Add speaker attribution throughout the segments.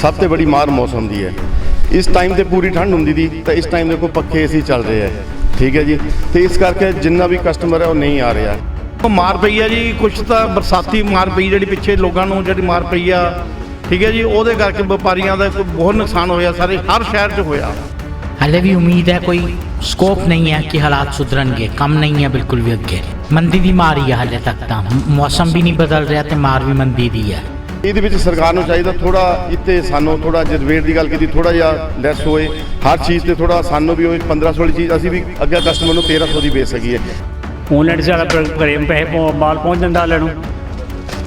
Speaker 1: ਸਭ ਤੋਂ ਬੜੀ ਮਾਰ ਮੌਸਮ ਦੀ ਹੈ ਇਸ ਟਾਈਮ ਤੇ ਪੂਰੀ ਠੰਡ ਹੁੰਦੀ ਦੀ ਤਾਂ ਇਸ ਟਾਈਮ ਦੇਖੋ ਪੱਖੇ ਏਸੀ ਚੱਲ ਰਹੇ ਹੈ ਠੀਕ ਹੈ ਜੀ ਤੇ ਇਸ ਕਰਕੇ ਜਿੰਨਾ ਵੀ ਕਸਟਮਰ ਹੈ ਉਹ ਨਹੀਂ ਆ ਰਿਹਾ
Speaker 2: ਉਹ ਮਾਰ ਪਈ ਆ ਜੀ ਕੁਛ ਤਾਂ ਬਰਸਾਤੀ ਮਾਰ ਪਈ ਜਿਹੜੀ ਪਿੱਛੇ ਲੋਕਾਂ ਨੂੰ ਜਿਹੜੀ ਮਾਰ ਪਈ ਆ ਠੀਕ ਹੈ ਜੀ ਉਹਦੇ ਕਰਕੇ ਵਪਾਰੀਆਂ ਦਾ ਕੋਈ ਬਹੁਤ ਨੁਕਸਾਨ ਹੋਇਆ ਸਾਰੇ ਹਰ ਸ਼ਹਿਰ 'ਚ ਹੋਇਆ
Speaker 3: हले भी उम्मीद है कोई स्कोप नहीं है कि हालात सुधरनगे कम नहीं है बिल्कुल भी अगे मंदी दी मारी है हाले तक तो मौसम भी नहीं बदल रहा ते मार भी मंदी दी है
Speaker 1: ਇਹਦੇ ਵਿੱਚ ਸਰਕਾਰ ਨੂੰ ਚਾਹੀਦਾ ਥੋੜਾ ਇੱਥੇ ਸਾਨੂੰ ਥੋੜਾ ਜੇ ਰੇਟ ਦੀ ਗੱਲ ਕੀਤੀ ਥੋੜਾ ਜਿਹਾ ਲੈਸ ਹੋਏ। ਹਰ ਚੀਜ਼ ਤੇ ਥੋੜਾ ਸਾਨੂੰ ਵੀ ਹੋਏ 1500 ਵਾਲੀ ਚੀਜ਼ ਅਸੀਂ ਵੀ ਅੱਗੇ ਕਸਟਮਰ ਨੂੰ 1300 ਦੀ ਵੇਚ ਸਕੀਏ।
Speaker 4: ਆਨਲਾਈਨ ਪ- ਘਰੇ ਪੈਸੇ ਮਾਲ ਪਹੁੰਚ ਜਾਂਦਾ ਨੂੰ।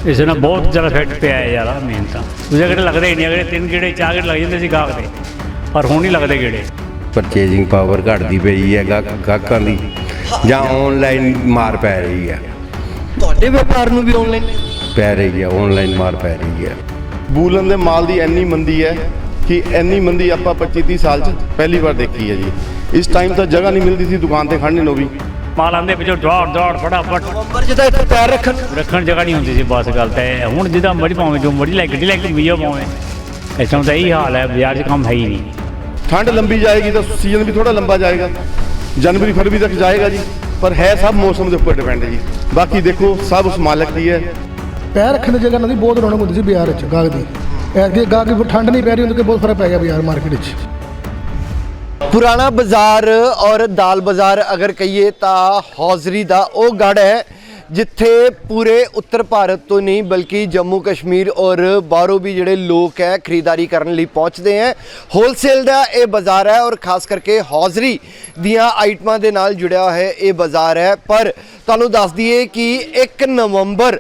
Speaker 4: ਇਸ ਨਾਲ ਬਹੁਤ ਜ਼ਿਆਦਾ ਇਫੈਕਟ ਪਿਆ ਹੈ ਯਾਰ ਮੇਨ ਤਾਂ। ਦੂਜੇ ਕਿਹੜੇ ਲੱਗਦੇ ਹੀ ਨਹੀਂ ਅਗਲੇ ਤਿੰਨ ਗੇੜੇ ਚਾਰ ਗੇੜੇ ਲੱਗ ਜਾਂਦੇ ਸੀ ਗਾਹਕ ਦੇ। ਪਰ ਹੁਣ ਨਹੀਂ ਲੱਗਦੇ ਗੇੜੇ।
Speaker 5: ਪਰਚੇਜਿੰਗ ਪਾਵਰ ਘਟਦੀ ਪਈ ਹੈ ਗਾਹਕਾਂ ਦੀ। ਜਾਂ ਆਨਲਾਈਨ ਮਾਰ ਪੈ ਰਹੀ ਹੈ।
Speaker 6: ਤੁਹਾਡੇ ਵਪਾਰ ਨੂੰ ਵੀ ਆਨਲਾਈਨ
Speaker 5: ਪੈ ਰਹੀ ਹੈ ਆਨਲਾਈਨ ਮਾਰ ਪੈ ਰਹੀ ਹੈ।
Speaker 1: ਬੂਲਨ ਦੇ ਮਾਲ ਦੀ ਇੰਨੀ ਮੰਦੀ ਹੈ ਕਿ ਇੰਨੀ ਮੰਦੀ ਆਪਾਂ 25 30 ਸਾਲ 'ਚ ਪਹਿਲੀ ਵਾਰ ਦੇਖੀ ਹੈ ਜੀ। ਇਸ ਟਾਈਮ ਤਾਂ ਜਗ੍ਹਾ ਨਹੀਂ ਮਿਲਦੀ ਸੀ ਦੁਕਾਨ ਤੇ ਖੜਨੇ ਨੂੰ ਵੀ।
Speaker 4: ਮਾਲ ਆਂਦੇ ਪਿੱਛੋਂ ਦੌੜ ਦੌੜ ਫਟਾਫਟ।
Speaker 6: ਨਵੰਬਰ ਤਾਂ ਇੱਥੇ ਪੈਰ ਰੱਖਣ।
Speaker 4: ਰੱਖਣ ਜਗ੍ਹਾ ਨਹੀਂ ਹੁੰਦੀ ਸੀ ਬਸ ਗੱਲ ਤਾਂ ਇਹ ਹੈ। ਹੁਣ ਜਿੱਦਾਂ ਮਰਜ਼ੀ ਪਾਵੇਂ ਜੋ ਮਰਜ਼ੀ ਲੈ ਗੱਡੀ ਲੈ ਕੇ ਮੀਓ ਪਾਵੇਂ ਇਸ ਤਾਂ ਇਹੀ ਹਾਲ ਹੈ ਬਾਜ਼ਾਰ 'ਚ ਕੰਮ ਹੈ ਹੀ ਨਹੀਂ।
Speaker 1: ਠੰਡ ਲੰਬੀ ਜਾਏਗੀ ਤਾਂ ਸੀਜ਼ਨ ਵੀ ਥੋੜਾ ਲੰਬਾ ਜਾਏਗਾ। ਜਨਵਰੀ ਫਰਵਰੀ ਤੱਕ ਜਾਏਗਾ ਜੀ। ਪਰ ਹੈ ਸਭ ਮੌਸਮ ਦੇ ਉੱਪਰ ਡਿਪੈਂਡ ਹੈ ਜੀ। ਬਾਕੀ ਦੇਖੋ ਸਭ ਉਸ ਮਾਲਕ ਦੀ ਹੈ।
Speaker 7: ਪੈਰ ਰੱਖਣ ਦੀ ਜਗ੍ਹਾ ਨਾਲ ਬਹੁਤ ਰੌਣਕ ਹੁੰਦੀ ਸੀ ਬਾਜ਼ਾਰ ਵਿੱਚ ਗਾਹਕ ਦੀ। ਐਤਕੀ ਗਾਹਕ ਦੀ ਠੰਡ ਨਹੀਂ ਪੈ ਰਹੀ ਹੁੰਦੀ ਕਿ ਬਹੁਤ ਫ਼ਰਕ ਪੈ ਗਿਆ ਬਾਜ਼ਾਰ ਮਾਰਕੀਟ 'ਚ
Speaker 6: ਪੁਰਾਣਾ ਬਾਜ਼ਾਰ ਔਰ ਦਾਲ ਬਾਜ਼ਾਰ ਅਗਰ ਕਹੀਏ ਤਾਂ ਹੌਜ਼ਰੀ ਦਾ ਉਹ ਗੜ ਹੈ ਜਿੱਥੇ ਪੂਰੇ ਉੱਤਰ ਭਾਰਤ ਤੋਂ ਨਹੀਂ ਬਲਕਿ ਜੰਮੂ ਕਸ਼ਮੀਰ ਔਰ ਬਾਹਰੋਂ ਵੀ ਜਿਹੜੇ ਲੋਕ ਹੈ ਖਰੀਦਦਾਰੀ ਕਰਨ ਲਈ ਪਹੁੰਚਦੇ ਹੈ। ਹੋਲਸੇਲ ਦਾ ਇਹ ਬਾਜ਼ਾਰ ਹੈ ਔਰ ਖਾਸ ਕਰਕੇ ਹੌਜ਼ਰੀ ਦੀਆਂ ਆਈਟਮਾਂ ਦੇ ਨਾਲ ਜੁੜਿਆ ਹੋਇਆ ਇਹ ਬਾਜ਼ਾਰ ਹੈ। ਪਰ ਤੁਹਾਨੂੰ ਦੱਸ ਦਈਏ ਕਿ 1 ਨਵੰਬਰ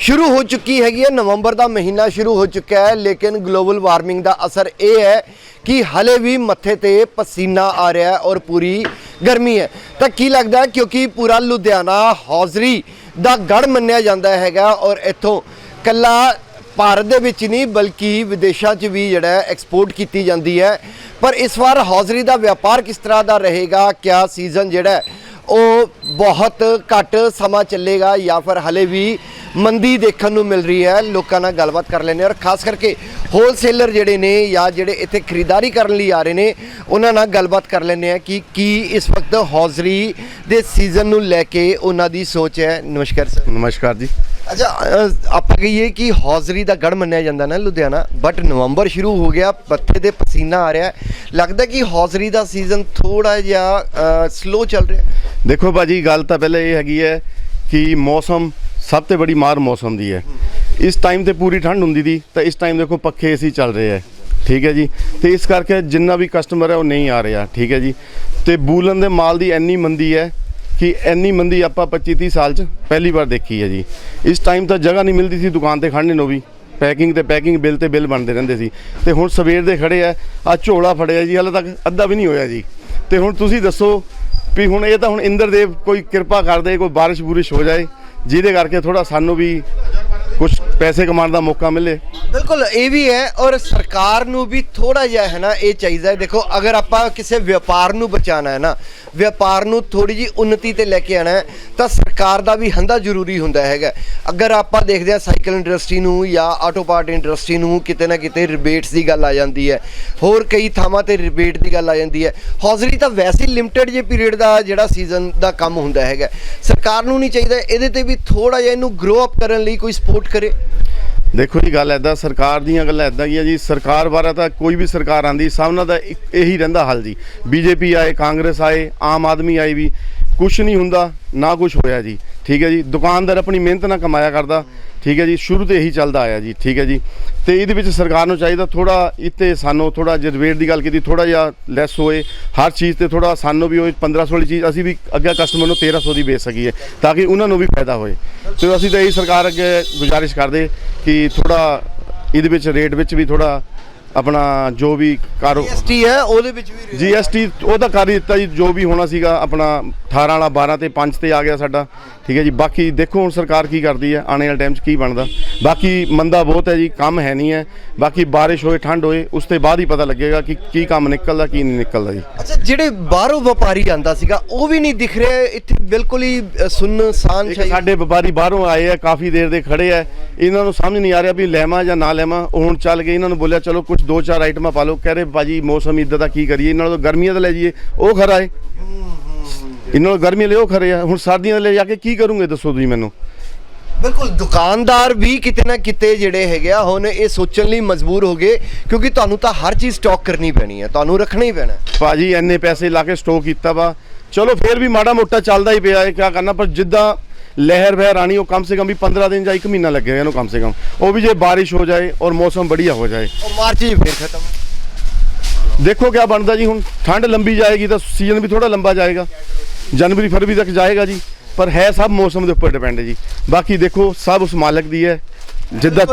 Speaker 6: ਸ਼ੁਰੂ ਹੋ ਚੁੱਕੀ ਹੈਗੀ ਹੈ। ਨਵੰਬਰ ਦਾ ਮਹੀਨਾ ਸ਼ੁਰੂ ਹੋ ਚੁੱਕਾ ਹੈ, ਲੇਕਿਨ ਗਲੋਬਲ ਵਾਰਮਿੰਗ ਦਾ ਅਸਰ ਇਹ ਹੈ ਕਿ ਹਲੇ ਵੀ ਮੱਥੇ ਤੇ ਪਸੀਨਾ ਆ ਰਿਹਾ ਹੈ ਔਰ ਪੂਰੀ ਗਰਮੀ ਹੈ। ਤਾਂ ਕੀ ਲੱਗਦਾ ਹੈ, ਕਿਉਂਕਿ ਪੂਰਾ ਲੁਧਿਆਣਾ ਹੌਜ਼ਰੀ ਦਾ ਗੜ ਮੰਨਿਆ ਜਾਂਦਾ ਹੈਗਾ ਔਰ ਇੱਥੋਂ ਕੱਲਾ ਭਾਰਤ ਦੇ ਵਿੱਚ ਨਹੀਂ, ਬਲਕਿ ਵਿਦੇਸ਼ਾਂ 'ਚ ਵੀ ਜਿਹੜਾ ਐਕਸਪੋਰਟ ਕੀਤੀ ਜਾਂਦੀ ਹੈ। ਪਰ ਇਸ ਵਾਰ ਹੌਜ਼ਰੀ ਦਾ ਵਪਾਰ ਕਿਸ ਤਰ੍ਹਾਂ ਦਾ ਰਹੇਗਾ, ਕਿਆ ਸੀਜ਼ਨ ਜਿਹੜਾ ਉਹ ਬਹੁਤ ਘੱਟ ਸਮਾਂ ਚੱਲੇਗਾ ਜਾਂ ਫਿਰ ਹਲੇ ਵੀ ਮੰਦੀ ਦੇਖਣ ਨੂੰ ਮਿਲ ਰਹੀ ਹੈ। ਲੋਕਾਂ ਨਾਲ ਗੱਲਬਾਤ ਕਰ ਲੈਣੇ ਔਰ ਖਾਸ ਕਰਕੇ ਹੋਲਸੇਲਰ ਜਿਹੜੇ ਨੇ ਜਾਂ ਜਿਹੜੇ ਇੱਥੇ ਖਰੀਦਦਾਰੀ ਕਰਨ ਲਈ ਆ ਰਹੇ ਨੇ, ਉਹਨਾਂ ਨਾਲ ਗੱਲਬਾਤ ਕਰ ਲੈਣੇ ਆ ਕਿ ਕੀ ਇਸ ਵਕਤ ਹੌਜ਼ਰੀ ਦੇ ਸੀਜ਼ਨ ਨੂੰ ਲੈ ਕੇ ਉਹਨਾਂ ਦੀ ਸੋਚ ਹੈ। ਨਮਸਕਾਰ ਸਰ।
Speaker 1: ਨਮਸਕਾਰ ਜੀ।
Speaker 6: ਅੱਛਾ ਅ, ਆਪਾਂ ਕਹੀਏ ਕਿ ਹੌਜ਼ਰੀ ਦਾ ਗੜ ਮੰਨਿਆ ਜਾਂਦਾ ਨਾ ਲੁਧਿਆਣਾ ਬਟ ਨਵੰਬਰ ਸ਼ੁਰੂ ਹੋ ਗਿਆ ਪੱਥੇ ਤੇ ਪਸੀਨਾ ਆ ਰਿਹਾ। ਹੈ। ਲੱਗਦਾ ਕਿ ਹੌਜ਼ਰੀ ਦਾ ਸੀਜ਼ਨ ਥੋੜਾ ਜਿਹਾ ਸਲੋ ਚੱਲ ਰਿਹਾ। ਹੈ।
Speaker 1: ਦੇਖੋ ਭਾਜੀ ਗੱਲ ਤਾਂ ਪਹਿਲੇ ਇਹ ਹੈਗੀ ਹੈ ਕਿ ਮੌਸਮ ਸਭ ਤੋਂ ਬੜੀ ਮਾਰ ਮੌਸਮ ਦੀ ਹੈ। ਇਸ ਟਾਈਮ ਤੇ ਪੂਰੀ ਠੰਡ ਹੁੰਦੀ ਦੀ ਤਾਂ ਇਸ ਟਾਈਮ ਦੇਖੋ ਪੱਖੇ ਏਸੀ ਚੱਲ ਰਹੇ ਹੈ। ਠੀਕ ਹੈ ਜੀ? ਤੇ ਇਸ ਕਰਕੇ ਜਿੰਨਾ ਵੀ ਕਸਟਮਰ ਹੈ ਉਹ ਨਹੀਂ ਆ ਰਿਹਾ। ਠੀਕ ਹੈ ਜੀ? ਤੇ ਬੂਲਨ ਦੇ ਮਾਲ ਦੀ ਇੰਨੀ ਮੰਦੀ ਹੈ ਕਿ ਇੰਨੀ ਮੰਦੀ ਆਪਾਂ 25 30 ਸਾਲ 'ਚ ਪਹਿਲੀ ਵਾਰ ਦੇਖੀ ਹੈ ਜੀ। ਇਸ ਟਾਈਮ ਤਾਂ ਜਗ੍ਹਾ ਨਹੀਂ ਮਿਲਦੀ ਸੀ, ਦੁਕਾਨ ਤੇ ਖੜਨੇ ਨੂੰ ਵੀ। ਪੈਕਿੰਗ ਤੇ ਪੈਕਿੰਗ ਬਿੱਲ ਤੇ ਬਿੱਲ ਬਣਦੇ ਰਹਿੰਦੇ ਸੀ। ਤੇ ਹੁਣ ਸਵੇਰ ਦੇ ਖੜੇ ਆ ਆ ਝੋਲਾ ਫੜਿਆ ਜੀ, ਹਾਲੇ ਤੱਕ ਅੱਧਾ ਵੀ ਨਹੀਂ ਹੋਇਆ ਜੀ। ਤੇ ਹੁਣ ਤੁਸੀਂ ਦੱਸੋ ਵੀ ਹੁਣ ਇਹ ਤਾਂ ਹੁਣ ਇੰਦਰਦੇਵ ਕੋਈ ਕਿਰਪਾ ਕਰਦੇ, ਕੋਈ ਬਾਰਿਸ਼ ਬੁਰਿਸ਼ ਹੋ ਜਾਏ, ਜਿਹਦੇ ਕਰਕੇ ਥੋੜਾ ਸਾਨੂੰ ਵੀ ਕੁਝ ਪੈਸੇ ਕਮਾਉਣ ਦਾ ਮੌਕਾ ਮਿਲੇ।
Speaker 6: ਬਿਲਕੁਲ, ਇਹ ਵੀ ਹੈ ਔਰ ਸਰਕਾਰ ਨੂੰ ਵੀ ਥੋੜਾ ਜਿਹਾ ਹੈ ਨਾ ਇਹ ਚਾਹੀਦਾ ਹੈ। ਦੇਖੋ, ਅਗਰ ਆਪਾਂ ਕਿਸੇ ਵਪਾਰ ਨੂੰ ਬਚਾਉਣਾ ਹੈ ਨਾ, ਵਪਾਰ ਨੂੰ ਥੋੜੀ ਜੀ ਉન્નਤੀ ਤੇ ਲੈ ਕੇ ਆਣਾ ਹੈ, ਤਾਂ ਸਰਕਾਰ ਦਾ ਵੀ ਹੰਦਾ ਜ਼ਰੂਰੀ ਹੁੰਦਾ ਹੈਗਾ ਅਗਰ ਆਪਾਂ ਦੇਖਦੇ ਹਾਂ ਸਾਈਕਲ ਇੰਡਸਟਰੀ ਨੂੰ ਜਾਂ ਆਟੋ ਪਾਰਟ ਇੰਡਸਟਰੀ ਨੂੰ ਕਿਤੇ ਨਾ ਕਿਤੇ ਰਿਬੇਟਸ ਦੀ ਗੱਲ ਆ ਜਾਂਦੀ ਹੈ, ਹੋਰ ਕਈ ਥਾਵਾਂ ਤੇ ਰਿਬੇਟ ਦੀ ਗੱਲ ਆ ਜਾਂਦੀ ਹੈ। ਹੌਜ਼ਰੀ ਤਾਂ ਵੈਸੇ ਹੀ ਲਿਮਟਿਡ ਜੇ ਪੀਰੀਅਡ ਦਾ ਜਿਹੜਾ ਸੀਜ਼ਨ ਦਾ ਕੰਮ ਹੁੰਦਾ ਹੈਗਾ ਸਰਕਾਰ ਨੂੰ ਨਹੀਂ ਚਾਹੀਦਾ, ਇਹਦੇ ਤੇ ਵੀ ਥੋੜਾ ਜਿਹਾ ਇਹਨੂੰ ਗਰੋ ਅਪ ਕਰਨ ਲਈ ਕੋਈ ਸਪੋਰਟ ਕਰੇ।
Speaker 1: ਦੇਖੋ ਜੀ, ਗੱਲ ਐਦਾਂ ਸਰਕਾਰ ਦੀਆਂ ਗੱਲਾਂ ਐਦਾਂ ਹੀ ਆ ਜੀ। ਸਰਕਾਰ ਬਾਰੇ ਤਾਂ ਕੋਈ ਵੀ ਸਰਕਾਰ ਆਂਦੀ ਸਭਨਾਂ ਦਾ ਇੱਕ ਇਹੀ ਰਹਿੰਦਾ ਹੱਲ ਜੀ। ਬੀਜੇਪੀ ਆਏ, ਕਾਂਗਰਸ ਆਏ, ਆਮ ਆਦਮੀ ਆਈ ਵੀ। ਕੁਝ ਨਹੀਂ ਹੁੰਦਾ, ਨਾ ਕੁਝ ਹੋਇਆ ਜੀ। ਠੀਕ ਹੈ ਜੀ? ਦੁਕਾਨਦਾਰ ਆਪਣੀ ਮਿਹਨਤ ਨਾਲ ਕਮਾਇਆ ਕਰਦਾ। ਠੀਕ ਹੈ ਜੀ? ਸ਼ੁਰੂ ਤੋਂ ਇਹੀ ਚੱਲਦਾ ਆਇਆ ਜੀ। ਠੀਕ ਹੈ ਜੀ? ਤੇ ਇਹਦੇ ਵਿੱਚ ਸਰਕਾਰ ਨੂੰ ਚਾਹੀਦਾ ਥੋੜਾ ਇੱਥੇ ਸਾਨੂੰ ਥੋੜਾ ਜੇ ਰੇਟ ਦੀ ਗੱਲ ਕੀਤੀ ਥੋੜਾ ਜਿਹਾ ਲੈਸ ਹੋਏ। ਹਰ ਚੀਜ਼ ਤੇ ਥੋੜਾ ਸਾਨੂੰ ਵੀ ਹੋਏ 1500 ਵਾਲੀ ਚੀਜ਼, ਅਸੀਂ ਵੀ ਅੱਗੇ ਕਸਟਮਰ ਨੂੰ 1300 ਦੀ ਵੇਚ ਸਕੀਏ, ਤਾਂ ਕਿ ਉਹਨਾਂ ਨੂੰ ਵੀ ਫਾਇਦਾ ਹੋਏ। ਤੇ ਅਸੀਂ ਤਾਂ ਇਹੀ ਸਰਕਾਰ ਅੱਗੇ ਗੁਜ਼ਾਰਿਸ਼ ਕਰਦੇ ਕਿ ਥੋੜਾ ਇਹਦੇ ਵਿੱਚ ਰੇਟ ਵਿੱਚ ਵੀ ਥੋੜਾ ਆਪਣਾ ਜੋ ਵੀ ਕਾਰੋ
Speaker 6: ਜੀਐਸਟੀ ਹੈ ਉਹਦੇ ਵਿੱਚ ਵੀ
Speaker 1: ਜੀਐਸਟੀ ਉਹ ਤਾਂ ਕਰ ਦਿੱਤਾ ਜੀ ਜੋ ਵੀ ਹੋਣਾ ਸੀਗਾ ਆਪਣਾ 18 ਵਾਲਾ 12 ਤੇ 5 ਤੇ ਆ ਗਿਆ ਸਾਡਾ। ਠੀਕ ਹੈ ਜੀ ਬਾਕੀ ਦੇਖੋ ਹੁਣ ਸਰਕਾਰ ਕੀ ਕਰਦੀ ਹੈ ਆਉਣੇ ਵਾਲੇ ਟਾਈਮ 'ਚ ਕੀ ਬਣਦਾ। ਬਾਕੀ ਮੰਦਾ ਬਹੁਤ ਹੈ ਜੀ ਕੰਮ ਹੈ ਨਹੀਂ ਹੈ। ਬਾਕੀ ਬਾਰਿਸ਼ ਹੋਏ ਠੰਡ ਹੋਏ ਉਸ ਤੋਂ ਬਾਅਦ ਹੀ ਪਤਾ ਲੱਗੇਗਾ ਕਿ ਕੀ ਕੰਮ ਨਿਕਲਦਾ ਕੀ ਨਹੀਂ ਨਿਕਲਦਾ ਜੀ।
Speaker 6: ਅੱਛਾ ਜਿਹੜੇ ਬਾਹਰੋਂ ਵਪਾਰੀ ਆਂਦਾ ਸੀਗਾ ਉਹ ਵੀ ਨਹੀਂ ਦਿਖ ਰਿਹਾ ਇੱਥੇ ਬਿਲਕੁਲ ਹੀ ਸੁੰਨਸਾਨ
Speaker 1: ਇੱਕ
Speaker 6: ਸ਼ਾਹੀ
Speaker 1: ਸਾਡੇ ਵਪਾਰੀ ਬਾਹਰੋਂ ਆਏ ਆ ਕਾਫੀ ਦੇਰ ਦੇ ਖੜੇ ਆ। ਇਹਨਾਂ ਨੂੰ ਸਮਝ ਨਹੀਂ ਆ ਰਿਹਾ ਵੀ ਲੈਵਾਂ ਜਾਂ ਨਾ ਲੈਵਾਂ ਹੁਣ ਚੱਲ ਗਏ ਇਹਨਾਂ ਨੂੰ ਬੋਲਿਆ ਚਲੋ ਕੁਝ ਦੋ ਚਾਰ ਆਈਟਮਾਂ ਪਾ ਲਓ ਕਹਿ ਰਹੇ ਭਾਜੀ ਮੌਸਮ ਇਦਾਂ ਦਾ ਕੀ ਕਰੀਏ? ਇਹਨਾਂ ਨਾਲੋਂ ਗਰਮੀਆਂ ਦਾ ਲੈ ਜਾਈਏ। ਉਹ ਖਰਾ ਏ। ਇਹਨਾਂ ਨਾਲੋਂ ਗਰਮੀਆਂ ਲਈ ਉਹ ਖਰੇ ਆ। ਹੁਣ ਸਰਦੀਆਂ ਦੇ ਲੈ ਜਾ ਕੇ ਕੀ ਕਰੂੰਗੇ ਦੱਸੋ ਤੁਸੀਂ ਮੈਨੂੰ?
Speaker 6: ਬਿਲਕੁਲ ਦੁਕਾਨਦਾਰ ਵੀ ਕਿਤੇ ਨਾ ਕਿਤੇ ਜਿਹੜੇ ਹੈਗੇ ਆ ਹੁਣ ਇਹ ਸੋਚਣ ਲਈ ਮਜਬੂਰ ਹੋ ਗਏ ਕਿਉਂਕਿ ਤੁਹਾਨੂੰ ਤਾਂ ਹਰ ਚੀਜ਼ ਸਟਾਕ ਕਰਨੀ ਪੈਣੀ ਹੈ ਤੁਹਾਨੂੰ ਰੱਖਣਾ ਹੀ ਪੈਣਾ। ਹੈ।
Speaker 1: ਭਾਜੀ ਇੰਨੇ ਪੈਸੇ ਲਾ ਕੇ ਸਟੋਕ ਕੀਤਾ ਵਾ। ਚਲੋ ਫੇਰ ਵੀ ਮਾੜਾ ਮੋਟਾ ਚੱਲਦਾ ਹੀ ਪਿਆ ਹੈ ਕਿਆ ਕਰਨਾ ਪਰ ਜਿੱਦਾਂ ਲਹਿਰ ਵਹਿਰ ਆਣੀ ਉਹ ਕਮ ਸੇ ਕਮ ਵੀ 15 ਦਿਨ ਜਾਂ 1 ਮਹੀਨਾ ਲੱਗੇਗਾ ਇਹਨੂੰ ਕਮ ਸੇ ਕਮ। ਉਹ ਵੀ ਜੇ ਬਾਰਿਸ਼ ਹੋ ਜਾਏ ਔਰ ਮੌਸਮ ਬੜੀਆ ਹੋ ਜਾਏ।
Speaker 6: ਉਹ ਮਾਰਚ 'ਚ ਫੇਰ ਖਤਮ
Speaker 1: ਦੇਖੋ ਕਿਆ ਬਣਦਾ ਜੀ ਹੁਣ। ਠੰਡ ਲੰਬੀ ਜਾਏਗੀ ਤਾਂ ਸੀਜ਼ਨ ਵੀ ਥੋੜਾ ਲੰਬਾ ਜਾਏਗਾ। ਜਨਵਰੀ ਫਰਵਰੀ ਤੱਕ ਜਾਏਗਾ ਜੀ। ਪਰ ਹੈ ਸਭ ਮੌਸਮ ਦੇ ਉੱਪਰ ਡਿਪੈਂਡ ਹੈ ਜੀ। ਬਾਕੀ ਦੇਖੋ ਸਭ ਉਸ ਮਾਲਕ ਦੀ ਹੈ। ਜਿੱਦਾਂ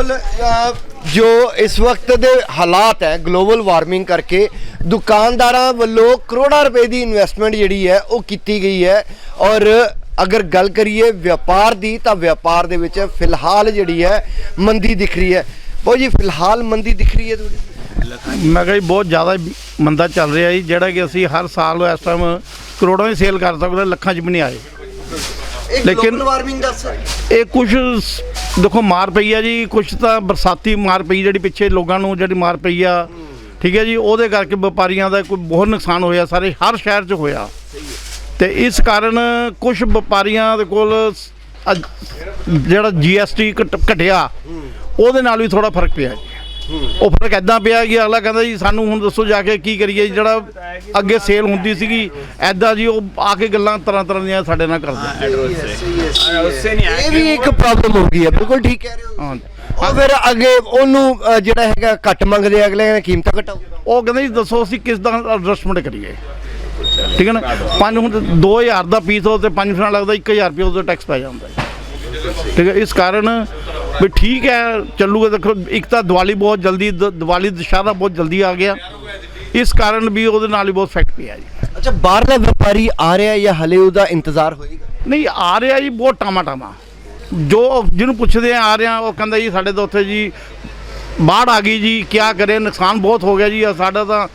Speaker 6: ਜੋ ਇਸ ਵਕਤ ਦੇ ਹਾਲਾਤ ਹੈ ਗਲੋਬਲ ਵਾਰਮਿੰਗ ਕਰਕੇ ਦੁਕਾਨਦਾਰਾਂ ਵੱਲੋਂ ਕਰੋੜਾਂ ਰੁਪਏ ਦੀ ਇਨਵੈਸਟਮੈਂਟ ਜਿਹੜੀ ਹੈ ਉਹ ਕੀਤੀ ਗਈ ਹੈ। ਔਰ ਅਗਰ ਗੱਲ ਕਰੀਏ ਵਪਾਰ ਦੀ ਤਾਂ ਵਪਾਰ ਦੇ ਵਿੱਚ ਫਿਲਹਾਲ ਜਿਹੜੀ ਹੈ ਮੰਦੀ ਦਿਖ ਰਹੀ ਹੈ। ਬਹੁਤ ਜੀ ਫਿਲਹਾਲ ਮੰਦੀ ਦਿਖ ਰਹੀ ਹੈ ਥੋੜੀ
Speaker 2: ਮੈਂ ਕਿਹਾ ਜੀ ਬਹੁਤ ਜ਼ਿਆਦਾ ਮੰਦਾ ਚੱਲ ਰਿਹਾ ਜੀ ਜਿਹੜਾ ਕਿ ਅਸੀਂ ਹਰ ਸਾਲ ਇਸ ਟਾਈਮ ਕਰੋੜਾਂ ਦੀ ਸੇਲ ਕਰ ਸਕਦੇ ਲੱਖਾਂ 'ਚ ਵੀ ਨਹੀਂ ਆਏ। ਲੇਕਿਨ-
Speaker 6: ਵਾਰਮਿੰਗ ਦਾ
Speaker 2: ਇਹ ਕੁਝ ਦੇਖੋ ਮਾਰ ਪਈ ਆ ਜੀ ਕੁਝ ਤਾਂ ਬਰਸਾਤੀ ਮਾਰ ਪਈ ਜਿਹੜੀ ਪਿੱਛੇ ਲੋਕਾਂ ਨੂੰ ਜਿਹੜੀ ਮਾਰ ਪਈ ਆ। ਠੀਕ ਹੈ ਜੀ ਉਹਦੇ ਕਰਕੇ ਵਪਾਰੀਆਂ ਦਾ ਕੋਈ ਬਹੁਤ ਨੁਕਸਾਨ ਹੋਇਆ ਸਾਰੇ ਹਰ ਸ਼ਹਿਰ 'ਚ ਹੋਇਆ। ਤੇ ਇਸ ਕਾਰਨ ਕੁਝ ਵਪਾਰੀਆਂ ਦੇ ਕੋਲ ਜਿਹੜਾ ਜੀਐਸਟੀ ਘਟਿਆ ਉਹਦੇ ਨਾਲ ਵੀ ਥੋੜਾ ਫ਼ਰਕ ਪਿਆ ਜੀ। ਉਹ ਫ਼ਰਕ ਐਦਾਂ ਪਿਆ ਕਿ ਅਗਲਾ ਕਹਿੰਦਾ ਜੀ ਸਾਨੂੰ ਹੁਣ ਦੱਸੋ ਜਾ ਕੇ ਕੀ ਕਰੀਏ ਜੀ, ਜਿਹੜਾ ਅੱਗੇ ਸੇਲ ਹੁੰਦੀ ਸੀਗੀ ਐਦਾਂ ਜੀ ਉਹ ਆ ਕੇ ਗੱਲਾਂ ਤਰ੍ਹਾਂ ਤਰ੍ਹਾਂ ਦੀਆਂ ਸਾਡੇ ਨਾਲ ਕਰਦੇ।
Speaker 6: ਇਹ ਵੀ ਇੱਕ ਪ੍ਰੋਬਲਮ ਹੋ ਗਈ ਹੈ ਬਿਲਕੁਲ ਠੀਕ ਕਹਿ ਰਹੇ ਹੋ।
Speaker 2: ਹਾਂ।
Speaker 6: ਉਹ ਫਿਰ ਅੱਗੇ ਉਹਨੂੰ ਜਿਹੜਾ ਹੈਗਾ ਘੱਟ ਮੰਗਦੇ ਅਗਲੇ ਨੇ ਕੀਮਤਾਂ ਘਟਾਓ।
Speaker 2: ਉਹ ਕਹਿੰਦੇ ਜੀ ਦੱਸੋ ਅਸੀਂ ਕਿਸ ਦਾ ਐਡਜਸਟਮੈਂਟ ਕਰੀਏ। ਠੀਕ ਹੈ ਨਾ? ਪੰਜ ਹੁਣ 2000 ਦਾ ਪੀਸ ਹੋ ਤੇ ਪੰਜ ਫਰਾਂ ਲੱਗਦਾ 1000 ਰੁਪਏ ਉਹਦਾ ਟੈਕਸ ਪੈ ਜਾਂਦਾ ਠੀਕ ਹੈ ਇਸ ਕਾਰਨ ਵੀ ਠੀਕ ਹੈ ਚੱਲੂਗਾ ਦੇਖੋ ਇੱਕ ਤਾਂ ਦੀਵਾਲੀ ਬਹੁਤ ਜਲਦੀ ਦੀਵਾਲੀ ਦੁਸ਼ਹਿਰਾ ਬਹੁਤ ਜਲਦੀ ਆ ਗਿਆ। ਇਸ ਕਾਰਨ ਵੀ ਉਹਦੇ ਨਾਲ ਹੀ ਬਹੁਤ ਇਫੈਕਟ ਪਿਆ ਜੀ।
Speaker 6: ਅੱਛਾ ਬਾਹਰਲਾ ਵਪਾਰੀ ਆ ਰਿਹਾ ਜਾਂ ਹਲੇ ਉਹਦਾ ਇੰਤਜ਼ਾਰ ਹੋਏਗਾ?
Speaker 2: ਨਹੀਂ ਆ ਰਿਹਾ ਜੀ ਬਹੁਤ ਟਾਮਾ ਟਾਮਾ ਜੋ ਜਿਹਨੂੰ ਪੁੱਛਦੇ ਆ ਆ ਰਿਹਾ ਉਹ ਕਹਿੰਦਾ ਜੀ ਸਾਡੇ ਤਾਂ ਉੱਥੇ ਜੀ ਬਾੜ ਆ ਗਈ ਜੀ ਕੀ ਕਰੇ ਨੁਕਸਾਨ ਬਹੁਤ ਹੋ ਗਿਆ ਜੀ ਸਾਡਾ ਤਾਂ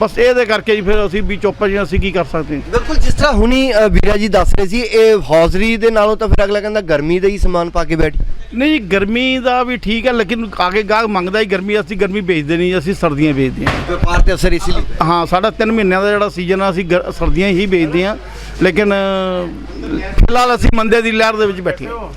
Speaker 2: ਬਸ ਇਹਦੇ ਕਰਕੇ ਜੀ ਫਿਰ ਅਸੀਂ ਵੀ ਚੁੱਪ ਜੀ ਅਸੀਂ ਕੀ ਕਰ ਸਕਦੇ ਹਾਂ।
Speaker 6: ਬਿਲਕੁਲ ਜਿਸ ਤਰ੍ਹਾਂ ਹੁਣੀ ਅ, ਵੀਰਾ ਜੀ ਦੱਸ ਰਹੇ ਸੀ ਇਹ ਹੌਜ਼ਰੀ ਦੇ ਨਾਲੋਂ ਤਾਂ ਫਿਰ ਅਗਲਾ ਕਹਿੰਦਾ ਗਰਮੀ ਦਾ ਹੀ ਸਮਾਨ ਪਾ ਕੇ ਬੈਠ।
Speaker 2: ਨਹੀਂ ਜੀ ਗਰਮੀ ਦਾ ਵੀ ਠੀਕ ਹੈ ਲੇਕਿਨ ਆ ਕੇ ਗਾਹਕ ਮੰਗਦਾ ਹੀ ਗਰਮੀ ਅਸੀਂ ਗਰਮੀ ਵੇਚਦੇ ਨਹੀਂ ਅਸੀਂ ਸਰਦੀਆਂ ਵੇਚਦੇ ਹਾਂ।
Speaker 6: ਵਪਾਰ ਤੇ ਅਸਰ ਇਸੇ ਲਈ।
Speaker 2: ਹਾਂ ਸਾਡਾ 3 ਮਹੀਨਿਆਂ ਦਾ ਜਿਹੜਾ ਸੀਜ਼ਨ ਆ ਅਸੀਂ ਗਰ- ਸਰਦੀਆਂ ਹੀ ਵੇਚਦੇ ਹਾਂ ਲੇਕਿਨ ਅ, ਫਿਲਹਾਲ ਅਸੀਂ ਮੰਦੇ ਦੀ ਲਹਿਰ ਦੇ ਵਿੱਚ ਬੈਠੇ ਹਾਂ।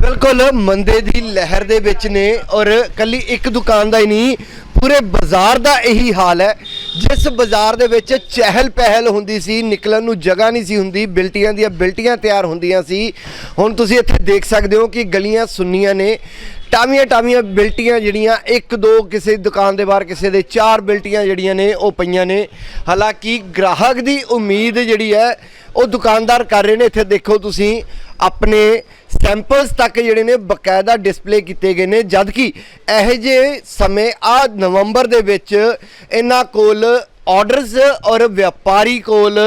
Speaker 6: ਬਿਲਕੁਲ ਮੰਦੇ ਦੀ ਲਹਿਰ ਦੇ ਵਿੱਚ ਨੇ ਔਰ ਕੱਲੀ ਇੱਕ ਦੁਕਾਨ ਦਾ ਹੀ ਨਹੀਂ ਪੂਰੇ ਬਾਜ਼ਾਰ ਦਾ ਇਹੀ ਹਾਲ ਹੈ। ਜਿਸ ਬਾਜ਼ਾਰ ਦੇ ਵਿੱਚ ਚਹਿਲ ਪਹਿਲ ਹੁੰਦੀ ਸੀ, ਨਿਕਲਣ ਨੂੰ ਜਗ੍ਹਾ ਨਹੀਂ ਸੀ ਹੁੰਦੀ, ਬਿਲਟੀਆਂ ਦੀਆਂ ਬਿਲਟੀਆਂ ਤਿਆਰ ਹੁੰਦੀਆਂ ਸੀ। ਹੁਣ ਤੁਸੀਂ ਇੱਥੇ ਦੇਖ ਸਕਦੇ ਹੋ ਕਿ ਗਲੀਆਂ ਸੁੰਨੀਆਂ ਨੇ। ਟਾਵੀਆਂ ਟਾਵੀਆਂ ਬਿਲਟੀਆਂ ਜਿਹੜੀਆਂ, ਇੱਕ ਦੋ ਕਿਸੇ ਦੁਕਾਨ ਦੇ ਬਾਹਰ, ਕਿਸੇ ਦੇ ਚਾਰ ਬਿਲਟੀਆਂ ਜਿਹੜੀਆਂ ਨੇ, ਉਹ ਪਈਆਂ ਨੇ। ਹਾਲਾਂਕਿ ਗ੍ਰਾਹਕ ਦੀ ਉਮੀਦ ਜਿਹੜੀ ਹੈ, ਉਹ ਦੁਕਾਨਦਾਰ ਕਰ ਰਹੇ ਨੇ। ਇੱਥੇ ਦੇਖੋ ਤੁਸੀਂ, ਆਪਣੇ ਸੈਂਪਲਸ ਤੱਕ ਜਿਹੜੇ ਨੇ ਬਕਾਇਦਾ ਡਿਸਪਲੇ ਕੀਤੇ ਗਏ ਨੇ, ਜਦਕਿ ਇਹੋ ਜਿਹੇ ਸਮੇਂ ਆ ਨਵੰਬਰ ਦੇ ਵਿੱਚ ਇਹਨਾਂ ਕੋਲ ਆਰਡਰਸ ਔਰ ਵਪਾਰੀ ਕੋਲ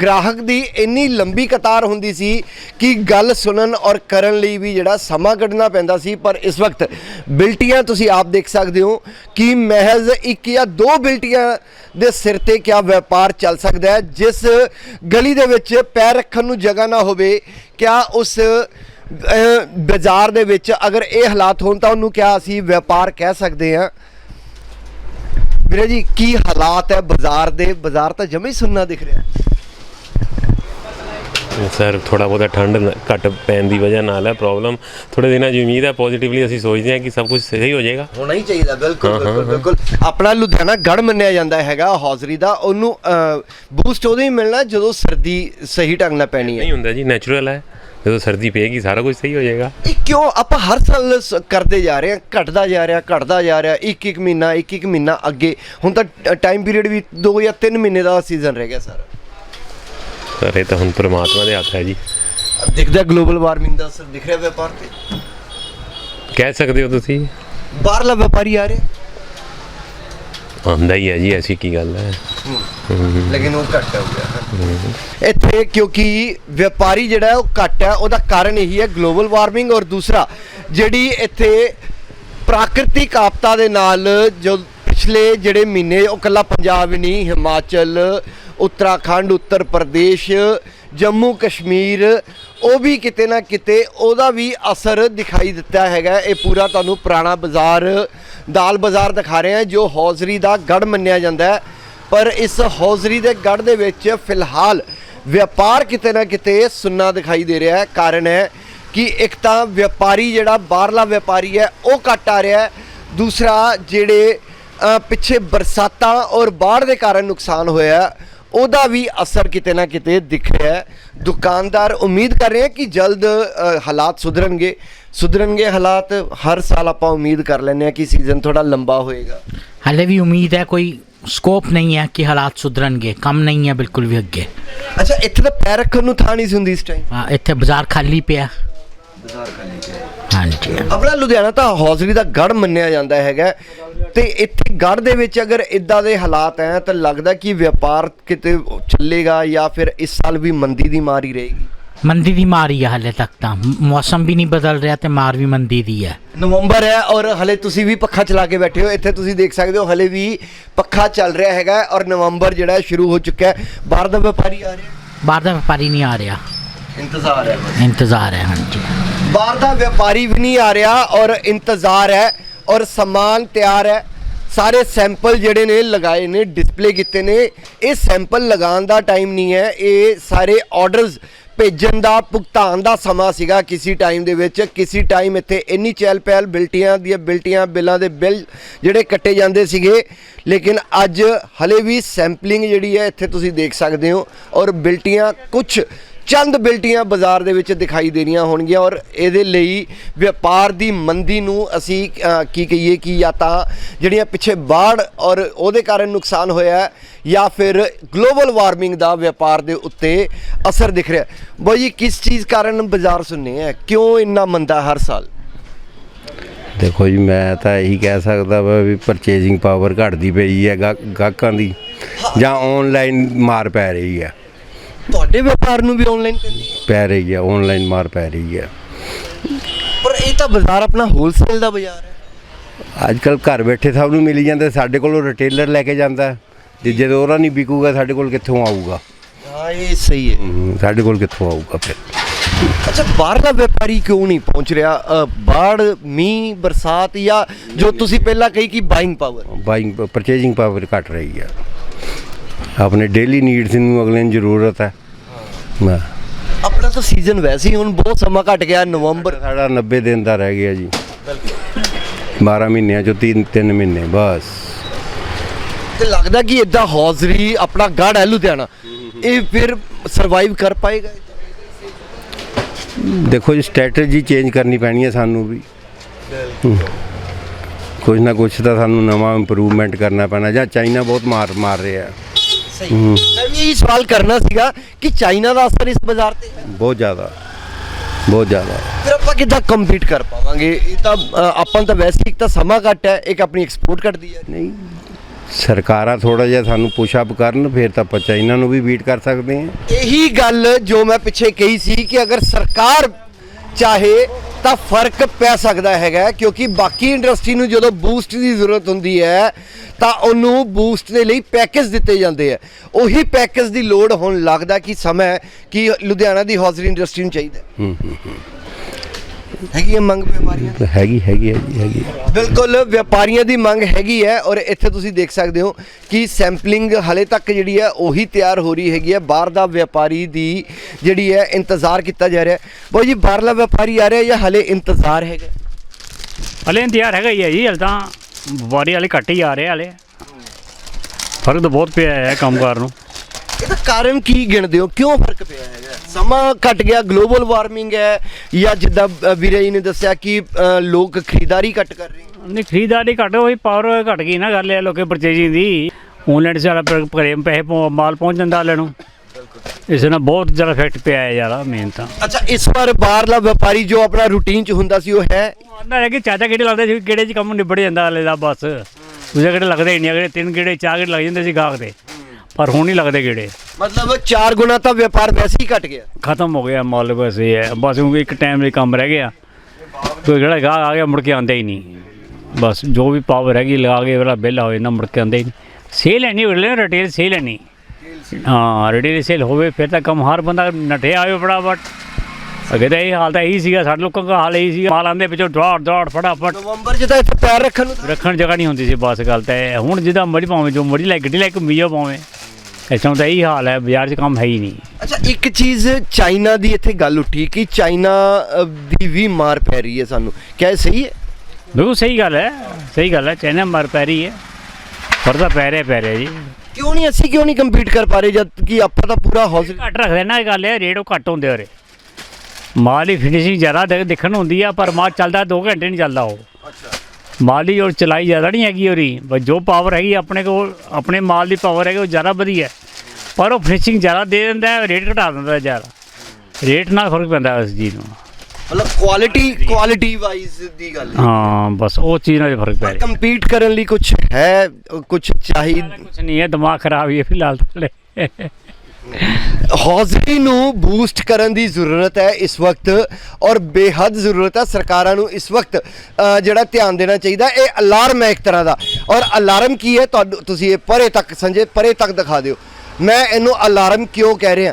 Speaker 6: ਗ੍ਰਾਹਕ ਦੀ ਇੰਨੀ ਲੰਬੀ ਕਤਾਰ ਹੁੰਦੀ ਸੀ ਕਿ ਗੱਲ ਸੁਣਨ ਔਰ ਕਰਨ ਲਈ ਵੀ ਜਿਹੜਾ ਸਮਾਂ ਕੱਢਣਾ ਪੈਂਦਾ ਸੀ। ਪਰ ਇਸ ਵਕਤ ਬਿਲਟੀਆਂ ਤੁਸੀਂ ਆਪ ਦੇਖ ਸਕਦੇ ਹੋ ਕਿ ਮਹਿਜ਼ ਇੱਕ ਜਾਂ ਦੋ ਬਿਲਟੀਆਂ ਦੇ ਸਿਰ ਤੇ ਕਿਆ ਵਪਾਰ ਚੱਲ ਸਕਦਾ ਹੈ, ਜਿਸ ਗਲੀ ਦੇ ਵਿੱਚ ਪੈਰ ਰੱਖਣ ਨੂੰ ਜਗ੍ਹਾ ਨਾ ਹੋਵੇ, ਕਿਆ ਉਸ ਬਾਜ਼ਾਰ ਦੇ ਵਿੱਚ ਅਗਰ ਇਹ ਹਾਲਾਤ ਹੋਣ ਤਾਂ ਉਹਨੂੰ ਕਿਆ ਅਸੀਂ ਵਪਾਰ ਕਹਿ ਸਕਦੇ ਹਾਂ? ਵੀਰੇ ਜੀ ਕੀ ਹਾਲਾਤ ਹੈ ਬਾਜ਼ਾਰ ਦੇ? ਬਾਜ਼ਾਰ ਤਾਂ ਜਮੇ ਹੀ ਸੁੰਨਾ ਦਿਖ ਰਿਹਾ
Speaker 8: ਸਰ ਥੋੜਾ ਬਹੁਤਾ ਠੰਡ ਘੱਟ ਪੈਣ ਦੀ ਵਜ੍ਹਾ ਨਾਲ ਹੈ ਪ੍ਰੋਬਲਮ ਥੋੜੇ ਦਿਨਾਂ ਦੀ ਉਮੀਦ ਹੈ ਪੋਜ਼ਿਟਿਵਲੀ ਅਸੀਂ ਸੋਚਦੇ ਹਾਂ ਕਿ ਸਭ ਕੁਝ ਸਹੀ ਹੋ ਜਾਏਗਾ।
Speaker 6: ਹੋਣਾ ਹੀ ਚਾਹੀਦਾ ਬਿਲਕੁਲ ਬਿਲਕੁਲ ਬਿਲਕੁਲ। ਆਪਣਾ ਲੁਧਿਆਣਾ ਗੜ ਮੰਨਿਆ ਜਾਂਦਾ ਹੈਗਾ ਹੌਜ਼ਰੀ ਦਾ। ਉਹਨੂੰ ਬੂਸਟ ਉਦੋਂ ਹੀ ਮਿਲਣਾ ਜਦੋਂ ਸਰਦੀ ਸਹੀ ਢੰਗ ਨਾਲ ਪੈਣੀ ਹੈ।
Speaker 8: ਨਹੀਂ ਹੁੰਦਾ ਜੀ ਨੈਚੁਰਲ ਹੈ। ਜਦੋਂ ਸਰਦੀ ਪਏਗੀ ਸਾਰਾ ਕੁਝ ਸਹੀ ਹੋ ਜਾਏਗਾ।
Speaker 6: ਇਹ ਕਿਉਂ? ਆਪਾਂ ਹਰ ਸਾਲ ਸ- ਕਰਦੇ ਜਾ ਰਹੇ ਹਾਂ ਘਟਦਾ ਜਾ ਰਿਹਾ ਘਟਦਾ ਜਾ ਰਿਹਾ ਇੱਕ ਇੱਕ ਮਹੀਨਾ ਇੱਕ ਇੱਕ ਮਹੀਨਾ ਅੱਗੇ। ਹੁਣ ਤਾਂ ਟਾਈਮ ਪੀਰੀਅਡ ਵੀ 2 ਜਾਂ 3 ਮਹੀਨੇ ਦਾ ਸੀਜ਼ਨ ਰਹਿ ਗਿਆ ਸਾਰਾ।
Speaker 8: ਸਰ ਇਹ ਤਾਂ ਹੁਣ ਪ੍ਰਮਾਤਮਾ ਦੇ ਹੱਥ ਹੈ ਜੀ।
Speaker 6: ਦਿਖਦਾ ਗਲੋਬਲ ਵਾਰਮਿੰਗ ਦਾ ਅਸਰ ਦਿਖ ਰਿਹਾ ਵਪਾਰ ਤੇ।
Speaker 8: ਕਹਿ ਸਕਦੇ ਹੋ ਤੁਸੀਂ?
Speaker 6: ਬਾਹਰਲਾ ਵਪਾਰੀ ਆ ਰਿਹਾ।
Speaker 8: ਆਉਂਦਾ ਹੀ ਹੈ ਜੀ ਐਸੀ ਕੀ ਗੱਲ ਹੈ।
Speaker 6: ਲੇਕਿਨ ਉਹ ਘੱਟ ਹੋ ਗਿਆ। ਇੱਥੇ ਕਿਉਂਕਿ ਵਪਾਰੀ ਜਿਹੜਾ ਉਹ ਘੱਟ ਹੈ ਉਹਦਾ ਕਾਰਨ ਇਹੀ ਹੈ ਗਲੋਬਲ ਵਾਰਮਿੰਗ ਔਰ ਦੂਸਰਾ ਜਿਹੜੀ ਇੱਥੇ ਪ੍ਰਾਕਿਰਤਿਕ ਆਪਤਾ ਦੇ ਨਾਲ ਜੋ ਪਿਛਲੇ ਜਿਹੜੇ ਮਹੀਨੇ ਉਹ ਕੱਲਾ ਪੰਜਾਬ ਹੀ ਨਹੀਂ ਹਿਮਾਚਲ ਉੱਤਰਾਖੰਡ ਉੱਤਰ ਪ੍ਰਦੇਸ਼ ਜੰਮੂ ਕਸ਼ਮੀਰ ਉਹ ਵੀ ਕਿਤੇ ਨਾ ਕਿਤੇ ਉਹਦਾ ਵੀ ਅਸਰ ਦਿਖਾਈ ਦਿੱਤਾ ਹੈਗਾ। ਇਹ ਪੂਰਾ ਤੁਹਾਨੂੰ ਪੁਰਾਣਾ ਬਾਜ਼ਾਰ, ਦਾਲ ਬਾਜ਼ਾਰ ਦਿਖਾ ਰਹੇ ਹਾਂ, ਜੋ ਹੌਜ਼ਰੀ ਦਾ ਗੜ ਮੰਨਿਆ ਜਾਂਦਾ ਹੈ। ਪਰ ਇਸ ਹੌਜ਼ਰੀ ਦੇ ਗੜ ਦੇ ਵਿੱਚ ਫਿਲਹਾਲ ਵਪਾਰ ਕਿਤੇ ਨਾ ਕਿਤੇ ਸੁੰਨਾ ਦਿਖਾਈ ਦੇ ਰਿਹਾ ਹੈ। ਕਾਰਨ ਹੈ ਕਿ ਇੱਕ ਤਾਂ ਵਪਾਰੀ ਜਿਹੜਾ ਬਾਹਰਲਾ ਵਪਾਰੀ ਹੈ, ਉਹ ਘਟ ਆ ਰਿਹਾ ਹੈ। ਦੂਸਰਾ, ਜਿਹੜੇ ਪਿੱਛੇ ਬਰਸਾਤਾਂ ਔਰ ਬਾੜ ਦੇ ਕਾਰਨ ਨੁਕਸਾਨ ਹੋਇਆ ਉਹਦਾ ਵੀ ਅਸਰ ਕਿਤੇ ਨਾ ਕਿਤੇ ਦਿਖ ਰਿਹਾ ਹੈ। ਦੁਕਾਨਦਾਰ ਉਮੀਦ ਕਰ ਰਹੇ ਹੈ ਕਿ ਜਲਦ ਹਾਲਾਤ ਸੁਧਰਨਗੇ। ਸੁਧਰਨਗੇ ਹਾਲਾਤ ਹਰ ਸਾਲ ਆਪਾਂ ਉਮੀਦ ਕਰ ਲੈਂਦੇ ਹਾਂ ਕਿ ਸੀਜ਼ਨ ਥੋੜਾ ਲੰਬਾ ਹੋਏਗਾ।
Speaker 3: ਹਲੇ ਵੀ ਉਮੀਦ ਹੈ ਕੋਈ ਸਕੋਪ ਨਹੀਂ ਹੈ ਕਿ ਹਾਲਾਤ ਸੁਧਰਨਗੇ। ਕੰਮ ਨਹੀਂ ਹੈ ਬਿਲਕੁਲ ਵੀ ਅੱਗੇ।
Speaker 6: ਅੱਛਾ ਇੱਥੇ ਤਾਂ ਪੈਰ ਰੱਖਣ ਨੂੰ ਥਾਂ ਨਹੀਂ ਸੀ ਹੁੰਦੀ ਇਸ ਟਾਈਮ
Speaker 3: ਹਾਂ ਇੱਥੇ ਬਾਜ਼ਾਰ ਖਾਲੀ ਪਿਆ। ਹਾਂਜੀ।
Speaker 6: ਆਪਣਾ ਲੁਧਿਆਣਾ ਤਾਂ ਹੌਜ਼ਰੀ ਦਾ ਗੜ ਮੰਨਿਆ ਜਾਂਦਾ ਹੈਗਾ ਤੇ ਇੱਥੇ ਗੜ ਦੇ ਵਿੱਚ ਅਗਰ ਇਦਾਂ ਦੇ ਹਾਲਾਤ ਹੈ ਤਾਂ ਲੱਗਦਾ ਕਿ ਵਪਾਰ ਕਿਤੇ ਚੱਲੇਗਾ ਜਾਂ ਫਿਰ ਇਸ ਸਾਲ ਵੀ ਮੰਦੀ ਦੀ ਮਾਰ ਰਹੇਗੀ?
Speaker 3: ਮੰਦੀ ਦੀ ਮਾਰ ਹੈ ਹਲੇ ਤੱਕ ਤਾਂ। ਮੌਸਮ ਵੀ ਨਹੀਂ ਬਦਲ ਰਿਹਾ ਤੇ ਮਾਰ ਵੀ ਮੰਦੀ ਦੀ ਹੈ।
Speaker 6: ਨਵੰਬਰ ਹੈ ਔਰ ਹਲੇ ਤੁਸੀਂ ਵੀ ਪੱਖਾ ਚਲਾ ਕੇ ਬੈਠੇ ਹੋ। ਇੱਥੇ ਤੁਸੀਂ ਦੇਖ ਸਕਦੇ ਹੋ ਹਲੇ ਵੀ ਪੱਖਾ ਚੱਲ ਰਿਹਾ ਹੈਗਾ ਔਰ ਨਵੰਬਰ ਜਿਹੜਾ ਸ਼ੁਰੂ ਹੋ ਚੁੱਕਾ ਹੈ। ਬਾਹਰ ਦਾ ਵਪਾਰੀ ਆ ਰਿਹਾ
Speaker 3: ਬਾਹਰ ਦਾ ਵਪਾਰੀ ਨਹੀਂ ਆ ਰਿਹਾ।
Speaker 6: ਇੰਤਜ਼ਾਰ ਹੈ
Speaker 3: ਇੰਤਜ਼ਾਰ ਹੈ ਹਾਂਜੀ।
Speaker 6: ਬਾਹਰ ਦਾ ਵਪਾਰੀ ਵੀ ਨਹੀਂ ਆ ਰਿਹਾ ਔਰ ਇੰਤਜ਼ਾਰ ਹੈ ਔਰ ਸਮਾਨ ਤਿਆਰ ਹੈ ਸਾਰੇ ਸੈਂਪਲ ਜਿਹੜੇ ਨੇ ਲਗਾਏ ਨੇ ਡਿਸਪਲੇ ਕੀਤੇ ਨੇ ਇਹ ਸੈਂਪਲ ਲਗਾਉਣ ਦਾ ਟਾਈਮ ਨਹੀਂ ਹੈ ਇਹ ਸਾਰੇ ਆਰਡਰਸ ਭੇਜਣ ਦਾ ਭੁਗਤਾਨ ਦਾ ਸਮਾਂ ਸੀਗਾ ਕਿਸੇ ਟਾਈਮ ਦੇ ਵਿੱਚ ਕਿਸੇ ਟਾਈਮ ਇੱਥੇ ਇੰਨੀ ਚਹਿਲ ਪਹਿਲ ਬਿਲਟੀਆਂ ਦੀਆਂ ਬਿਲਟੀਆਂ ਬਿੱਲਾਂ ਦੇ ਬਿੱਲ ਜਿਹੜੇ ਕੱਟੇ ਜਾਂਦੇ ਸੀਗੇ ਲੇਕਿਨ ਅੱਜ ਹਲੇ ਵੀ ਸੈਂਪਲਿੰਗ ਜਿਹੜੀ ਹੈ ਇੱਥੇ ਤੁਸੀਂ ਦੇਖ ਸਕਦੇ ਹੋ ਔਰ ਬਿਲਟੀਆਂ ਕੁਝ ਚੰਦ ਬਿਲਟੀਆਂ ਬਾਜ਼ਾਰ ਦੇ ਵਿੱਚ ਦਿਖਾਈ ਦੇਣੀਆਂ ਹੋਣਗੀਆਂ ਔਰ ਇਹਦੇ ਲਈ ਵਪਾਰ ਦੀ ਮੰਦੀ ਨੂੰ ਅਸੀਂ ਕੀ ਕਹੀਏ ਕਿ ਜਾਂ ਤਾਂ ਜਿਹੜੀਆਂ ਪਿੱਛੇ ਬਾੜ ਔਰ ਉਹਦੇ ਕਾਰਨ ਨੁਕਸਾਨ ਹੋਇਆ ਹੈ ਜਾਂ ਫਿਰ ਗਲੋਬਲ ਵਾਰਮਿੰਗ ਦਾ ਵਪਾਰ ਦੇ ਉੱਤੇ ਅਸਰ ਦਿਖ ਰਿਹਾ। ਬਾਈ ਜੀ ਕਿਸ ਚੀਜ਼ ਕਾਰਨ ਬਾਜ਼ਾਰ ਸੁਣਨੇ ਹੈ? ਕਿਉਂ ਇੰਨਾ ਮੰਦਾ ਹਰ ਸਾਲ?
Speaker 5: ਦੇਖੋ ਜੀ ਮੈਂ ਤਾਂ ਇਹੀ ਕਹਿ ਸਕਦਾ ਵਾ ਵੀ ਪਰਚੇਜ਼ਿੰਗ ਪਾਵਰ ਘਟਦੀ ਪਈ ਹੈ ਗਾਹਕਾਂ ਦੀ ਜਾਂ ਆਨਲਾਈਨ ਮਾਰ ਪੈ ਰਹੀ ਹੈ।
Speaker 6: ਤੁਹਾਡੇ ਵਪਾਰ ਨੂੰ ਵੀ ਆਨਲਾਈਨ
Speaker 5: ਪੈ ਰਹੀ ਹੈ ਆਨਲਾਈਨ ਮਾਰ ਪੈ ਰਹੀ ਹੈ।
Speaker 6: ਪਰ ਇਹ ਤਾਂ ਬਾਜ਼ਾਰ ਆਪਣਾ ਹੋਲਸੇਲ ਦਾ ਬਾਜ਼ਾਰ ਹੈ।
Speaker 5: ਅੱਜ ਕੱਲ ਘਰ ਬੈਠੇ ਸਭ ਨੂੰ ਮਿਲ ਜਾਂਦਾ ਸਾਡੇ ਕੋਲੋਂ ਰਿਟੇਲਰ ਲੈ ਕੇ ਜਾਂਦਾ। ਤੇ ਜਦੋਂ ਨਹੀਂ ਵਿਕੂਗਾ ਸਾਡੇ ਕੋਲ ਕਿੱਥੋਂ ਆਊਗਾ?
Speaker 6: ਹਾਂ ਇਹ ਸਹੀ ਹੈ।
Speaker 5: ਹਮ, ਸਾਡੇ ਕੋਲ ਕਿੱਥੋਂ ਆਊਗਾ ਫਿਰ?
Speaker 6: ਅੱਛਾ ਬਾਹਰਲਾ ਵਪਾਰੀ ਕਿਉਂ ਨਹੀਂ ਪਹੁੰਚ ਰਿਹਾ? ਅ, ਬਾੜ ਮੀਂਹ ਬਰਸਾਤ ਜਾਂ ਜੋ ਤੁਸੀਂ ਪਹਿਲਾਂ ਕਹੀ ਕਿ buying power
Speaker 5: buying purchasing power ਘਟ ਰਹੀ ਹੈ। ਆਪਣੇ ਡੇਲੀ ਨੀਡਸ ਨੂੰ ਅਗਲੇ ਨੂੰ ਜ਼ਰੂਰਤ ਹੈ। ਹਾਂ।
Speaker 6: ਆਪਣਾ ਤਾਂ ਸੀਜ਼ਨ ਵੈਸੇ ਹੀ ਹੁਣ ਬਹੁਤ ਸਮਾਂ ਘਟ ਗਿਆ ਨਵੰਬਰ।
Speaker 5: ਸਾਡਾ 90 ਦਿਨ ਦਾ ਰਹਿ ਗਿਆ ਜੀ। 12 ਮਹੀਨਿਆਂ ਚੋਂ 3 3 ਮਹੀਨੇ ਬਸ।
Speaker 6: ਤੇ ਲੱਗਦਾ ਕਿ ਇਦਾਂ ਹੌਜ਼ਰੀ ਆਪਣਾ ਗੜ ਹੈ ਲੁਧਿਆਣਾ। ਇਹ ਫਿਰ ਸਰਵਾਈਵ ਕਰ ਪਾਏਗਾ?
Speaker 5: ਦੇਖੋ ਜੀ ਸਟ੍ਰੈਟਜੀ ਚੇਂਜ ਕਰਨੀ ਪੈਣੀ ਹੈ ਸਾਨੂੰ ਵੀ। ਕੁਝ ਨਾ ਕੁਝ ਤਾਂ ਸਾਨੂੰ ਨਵਾਂ ਇੰਪਰੂਵਮੈਂਟ ਕਰਨਾ ਪੈਣਾ ਜਾਂ ਚਾਈਨਾ ਬਹੁਤ ਮਾਰ ਮਾਰ ਰਿਹਾ।
Speaker 6: ਸਹੀ। ਮੈਂ ਵੀ ਇਹੀ ਸਵਾਲ ਕਰਨਾ ਸੀਗਾ ਕਿ ਚਾਈਨਾ ਦਾ ਅਸਰ ਇਸ ਬਾਜ਼ਾਰ ਤੇ ਹੈ?
Speaker 5: ਬਹੁਤ ਜ਼ਿਆਦਾ। ਬਹੁਤ ਜ਼ਿਆਦਾ।
Speaker 6: ਫਿਰ ਆਪਾਂ ਕਿੱਦਾਂ ਕੰਪੀਟ ਕਰ ਪਾਵਾਂਗੇ? ਇਹ ਤਾਂ ਅ, ਆਪਾਂ ਨੂੰ ਤਾਂ ਵੈਸੇ ਇੱਕ ਤਾਂ ਸਮਾਂ ਘੱਟ ਹੈ ਇੱਕ ਆਪਣੀ ਐਕਸਪੋਰਟ ਘਟਦੀ ਹੈ।
Speaker 5: ਨਹੀਂ ਸਰਕਾਰਾਂ ਥੋੜਾ ਜਿਹਾ ਸਾਨੂੰ ਪੁਸ਼ ਅਪ ਕਰਨ ਫਿਰ ਤਾਂ ਆਪਾਂ ਚਾਈਨਾ ਨੂੰ ਵੀ ਬੀਟ ਕਰ ਸਕਦੇ ਹਾਂ।
Speaker 6: ਇਹੀ ਗੱਲ ਜੋ ਮੈਂ ਪਿੱਛੇ ਕਹੀ ਸੀ ਕਿ ਅਗਰ ਸਰਕਾਰ ਚਾਹੇ ਤਾਂ ਫ਼ਰਕ ਪੈ ਸਕਦਾ ਹੈਗਾ ਕਿਉਂਕਿ ਬਾਕੀ ਇੰਡਸਟਰੀ ਨੂੰ ਜਦੋਂ ਬੂਸਟ ਦੀ ਜ਼ਰੂਰਤ ਹੁੰਦੀ ਹੈ, ਤਾਂ ਉਹਨੂੰ ਬੂਸਟ ਦੇ ਲਈ ਪੈਕੇਜ ਦਿੱਤੇ ਜਾਂਦੇ ਆ ਉਹੀ ਪੈਕੇਜ ਦੀ ਲੋੜ ਹੁਣ ਲੱਗਦਾ ਕਿ ਸਮਾਂ ਕਿ ਲੁਧਿਆਣਾ ਦੀ ਹੌਜ਼ਰੀ ਇੰਡਸਟਰੀ ਨੂੰ ਚਾਹੀਦਾ ਹੈਗੀ ਹੈ ਮੰਗ ਵਪਾਰੀਆਂ? ਦੀ?
Speaker 5: ਹੈਗੀ ਹੈਗੀ ਹੈ ਜੀ ਹੈਗੀ। ਹੈ।
Speaker 6: ਬਿਲਕੁਲ ਵਪਾਰੀਆਂ ਦੀ ਮੰਗ ਹੈਗੀ ਹੈ ਔਰ ਇੱਥੇ ਤੁਸੀਂ ਦੇਖ ਸਕਦੇ ਹੋ ਕਿ ਸੈਂਪਲਿੰਗ ਹਲੇ ਤੱਕ ਜਿਹੜੀ ਹੈ ਉਹੀ ਤਿਆਰ ਹੋ ਰਹੀ ਹੈਗੀ ਹੈ। ਬਾਹਰ ਦਾ ਵਪਾਰੀ ਦੀ ਜਿਹੜੀ ਹੈ ਇੰਤਜ਼ਾਰ ਕੀਤਾ ਜਾ ਰਿਹਾ ਹੈ। ਬੋ ਜੀ ਬਾਹਰਲਾ ਵਪਾਰੀ ਆ ਰਿਹਾ ਜਾਂ ਹਲੇ ਇੰਤਜ਼ਾਰ ਹੈਗਾ?
Speaker 4: ਹਲੇ ਇੰਤਜ਼ਾਰ ਹੈਗਾ ਹੀ ਹੈ ਜੀ ਹਲੇ ਤਾਂ ਵਪਾਰੀ ਵਾਲੇ ਘੱਟ ਹੀ ਆ ਰਹੇ ਹਲੇ। ਫ਼ਰਕ ਤਾਂ ਬਹੁਤ ਪਿਆ ਹੈ ਕੰਮਕਾਰ ਨੂੰ।
Speaker 6: ਇਹਦਾ ਕਾਰਨ ਕੀ ਗਿਣਦੇ ਹੋ? ਕਿਉਂ ਫ਼ਰਕ ਪਿਆ ਹੈਗਾ? ਸਮਾਂ ਘਟ ਗਿਆ ਗਲੋਬਲ ਵਾਰਮਿੰਗ ਹੈ ਜਾਂ ਜਿੱਦਾਂ ਅ, ਵੀਰੇ ਜੀ ਨੇ ਦੱਸਿਆ ਕਿ ਅ, ਲੋਕ ਖਰੀਦਦਾਰੀ ਘਟ ਕਰ ਰਹੇ ਨੇ।
Speaker 4: ਨਹੀਂ ਖਰੀਦਦਾਰੀ ਘੱਟ ਹੋਈ ਪਾਵਰ ਘਟ ਗਈ ਨਾ ਗੱਲ ਇਹ ਲੋਕੇ ਪਰਚੇਜਿੰਗ ਦੀ। ਆਨਲਾਈਨ ਸਾਰਾ ਪ- ਘਰੇ ਪੈਸੇ ਮਾਲ ਪਹੁੰਚ ਜਾਂਦਾ ਵਾਲੇ ਨੂੰ। ਇਸ ਨਾਲ ਬਹੁਤ ਜ਼ਿਆਦਾ ਇਫੈਕਟ ਪਿਆ ਹੈ ਯਾਰ ਮੇਨ ਤਾਂ।
Speaker 6: ਅੱਛਾ ਇਸ ਵਾਰ ਬਾਹਰਲਾ ਵਪਾਰੀ ਜੋ ਆਪਣਾ ਰੂਟੀਨ ਚ ਹੁੰਦਾ ਸੀ ਉਹ ਹੈ?
Speaker 4: ਆਂਦਾ ਹੈ ਕਿ ਚਾਚਾ ਕਿਹੜੇ ਲੱਗਦੇ ਸੀ ਕਿਹੜੇ ਚ ਕੰਮ ਨਿਬੜ ਜਾਂਦਾ ਹਲੇ ਦਾ ਬਸ। ਦੂਜੇ ਕਿਹੜੇ ਲੱਗਦੇ ਨਹੀਂ ਅਗਲੇ ਤਿੰਨ ਕਿਹੜੇ ਚਾਰ ਕਿਹੜੇ ਲੱਗ ਜਾਂਦੇ ਸੀ ਗਾਹਕ ਦੇ। ਪਰ ਹੁਣ ਨਹੀਂ ਲੱਗਦੇ ਕਿਹੜੇ
Speaker 6: ਮਤਲਬ ਚਾਰ ਗੁਣਾ ਤਾਂ ਵਪਾਰ ਵੈਸੇ ਹੀ ਘਟ ਗਿਆ।
Speaker 4: ਖਤਮ ਹੋ ਗਿਆ ਮਾਲ ਇਹ ਹੈ ਬਸ ਉਹ ਇੱਕ ਟਾਈਮ ਲਈ ਕੰਮ ਰਹਿ ਗਿਆ। ਕੋਈ ਜਿਹੜਾ ਗਾਹਕ ਆ ਗਿਆ ਮੁੜ ਕੇ ਆਉਂਦਾ ਹੀ ਨਹੀਂ। ਬਸ ਜੋ ਵੀ ਪਾਵਰ ਹੈਗੀ ਲਗਾ ਕੇ ਵਾਲਾ ਬਿੱਲ ਹੋ ਜਾਂਦਾ ਮੁੜ ਕੇ ਆਉਂਦਾ ਹੀ ਨਹੀਂ। ਸੇਲ ਹੈ ਨਹੀਂ ਉਰਲੇ ਰਿਟੇਲ ਸੇਲ ਹੈ ਨਹੀਂ ਹਾਂ ਦੀ ਸੇਲ ਹੋਵੇ ਫਿਰ ਤਾਂ ਕੰਮ ਹਰ ਬੰਦਾ ਨਠਿਆ ਆਵੇ ਫਟਾਫਟ। ਅੱਗੇ ਤਾਂ ਇਹ ਹਾਲ ਤਾਂ ਇਹੀ ਸੀਗਾ ਸਾਡੇ ਲੋਕਾਂ ਦਾ ਹਾਲ ਇਹੀ ਸੀਗਾ। ਮਾਲ ਆਂਦੇ ਵਿੱਚੋਂ ਦੌੜ ਦੌੜ ਫਟਾਫਟ।
Speaker 6: ਨਵੰਬਰ 'ਚ ਤਾਂ ਇੱਥੇ ਪੈਰ ਰੱਖਣ ਨੂੰ
Speaker 4: ਰੱਖਣ ਜਗ੍ਹਾ ਨਹੀਂ ਹੁੰਦੀ ਸੀ ਬਸ ਗੱਲ ਤਾਂ। ਹੁਣ ਜਿੱਦਾਂ ਮੜੀ ਪਾਵੇਂ ਜੋ ਮੜੀ ਲੈ ਗੱਡੀ ਲੈ ਕੇ ਮੀਓ ਪਾਵੇਂ ਇਸ ਤਾਂ ਇਹੀ ਹਾਲ ਹੈ ਬਾਜ਼ਾਰ 'ਚ ਕੰਮ ਹੈ ਹੀ ਨਹੀਂ।
Speaker 6: ਅੱਛਾ ਇੱਕ ਚੀਜ਼ ਚਾਈਨਾ ਦੀ ਇੱਥੇ ਗੱਲ ਉੱਠੀ ਕਿ ਚਾਈਨਾ ਅ, ਦੀ ਵੀ ਮਾਰ ਪੈ ਰਹੀ ਹੈ ਸਾਨੂੰ। ਕਿਆ ਇਹ ਸਹੀ ਹੈ?
Speaker 4: ਬਿਲਕੁਲ ਸਹੀ ਗੱਲ ਹੈ ਸਹੀ ਗੱਲ ਹੈ ਚਾਈਨਾ ਮਰ ਪੈ ਰਹੀ ਹੈ। ਪਰਦਾ ਪੈ ਰਿਹਾ ਪੈ ਰਿਹਾ ਜੀ।
Speaker 6: ਕਿਉਂ ਨਹੀਂ ਅਸੀਂ ਕਿਉਂ ਨਹੀਂ ਕੰਪੀਟ ਕਰ ਪਾ ਰਹੇ ਜਦ ਕਿ ਆਪਾਂ ਤਾਂ ਪੂਰਾ ਹੌਜ਼ਰੀ
Speaker 4: ਘੱਟ ਰੱਖਦੇ ਨਾ ਇਹ ਗੱਲ ਹੈ ਰੇਟ ਉਹ ਘੱਟ ਹੁੰਦੇ ਹੋਰੇ ਮਾਲ ਦੀ ਫਿਨਿਸ਼ਿੰਗ ਜ਼ਿਆਦਾ ਦੇ- ਦਿਖਣ ਨੂੰ ਹੁੰਦੀ ਆ ਪਰ ਮਾਲ ਚੱਲਦਾ 2 ਘੰਟੇ ਨਹੀਂ ਚੱਲਦਾ ਉਹ। ਮਾਲ ਦੀ ਔਰ ਚਲਾਈ ਜ਼ਿਆਦਾ ਨਹੀਂ ਹੈਗੀ ਉਹਦੀ ਬਸ ਜੋ ਪਾਵਰ ਹੈਗੀ ਆਪਣੇ ਕੋਲ ਆਪਣੇ ਮਾਲ ਦੀ ਪਾਵਰ ਹੈਗੀ ਉਹ ਜ਼ਿਆਦਾ ਵਧੀਆ। ਪਰ ਉਹ ਫਿਨਿਸ਼ਿੰਗ ਜ਼ਿਆਦਾ ਦੇ ਦਿੰਦਾ ਹੈ ਰੇਟ ਘਟਾ ਦਿੰਦਾ ਹੈ ਜ਼ਿਆਦਾ ਰੇਟ ਨਾਲ ਫ਼ਰਕ ਪੈਂਦਾ ਉਸ ਚੀਜ਼ ਨੂੰ
Speaker 6: ਮਤਲਬ ਕੁਆਲਿਟੀ ਕੁਆਲਿਟੀ ਵਾਈਜ਼ ਦੀ ਗੱਲ ਹੈ
Speaker 4: ਹਾਂ ਬਸ ਉਹ ਚੀਜ਼ ਨਾਲ ਫ਼ਰਕ ਪੈ ਰਿਹਾ
Speaker 6: ਕੰਪੀਟ ਕਰਨ ਲਈ ਕੁਝ ਹੈ ਕੁਝ ਚਾਹੀਦਾ
Speaker 4: ਕੁਝ ਨਹੀਂ ਹੈ ਦਿਮਾਗ ਖਰਾਬ ਹੀ ਹੈ ਫਿਲਹਾਲ ਤਾਂ ਹਲੇ।
Speaker 6: ਹੌਜ਼ਰੀ ਨੂੰ ਬੂਸਟ ਕਰਨ ਦੀ ਜ਼ਰੂਰਤ ਹੈ ਇਸ ਵਕਤ ਔਰ ਬੇਹੱਦ ਜ਼ਰੂਰਤ ਹੈ ਸਰਕਾਰਾਂ ਨੂੰ ਇਸ ਵਕਤ ਅ, ਜਿਹੜਾ ਧਿਆਨ ਦੇਣਾ ਚਾਹੀਦਾ ਇਹ ਅਲਾਰਮ ਹੈ ਇੱਕ ਤਰ੍ਹਾਂ ਦਾ। ਔਰ ਅਲਾਰਮ ਕੀ ਹੈ? ਤੁਹਾਨੂੰ ਤੁਸੀਂ ਇਹ ਪਰੇ ਤੱਕ ਸੰਜੇ ਪਰੇ ਤੱਕ ਦਿਖਾ ਦਿਓ। ਮੈਂ ਇਹਨੂੰ ਅਲਾਰਮ ਕਿਉਂ ਕਹਿ ਰਿਹਾ?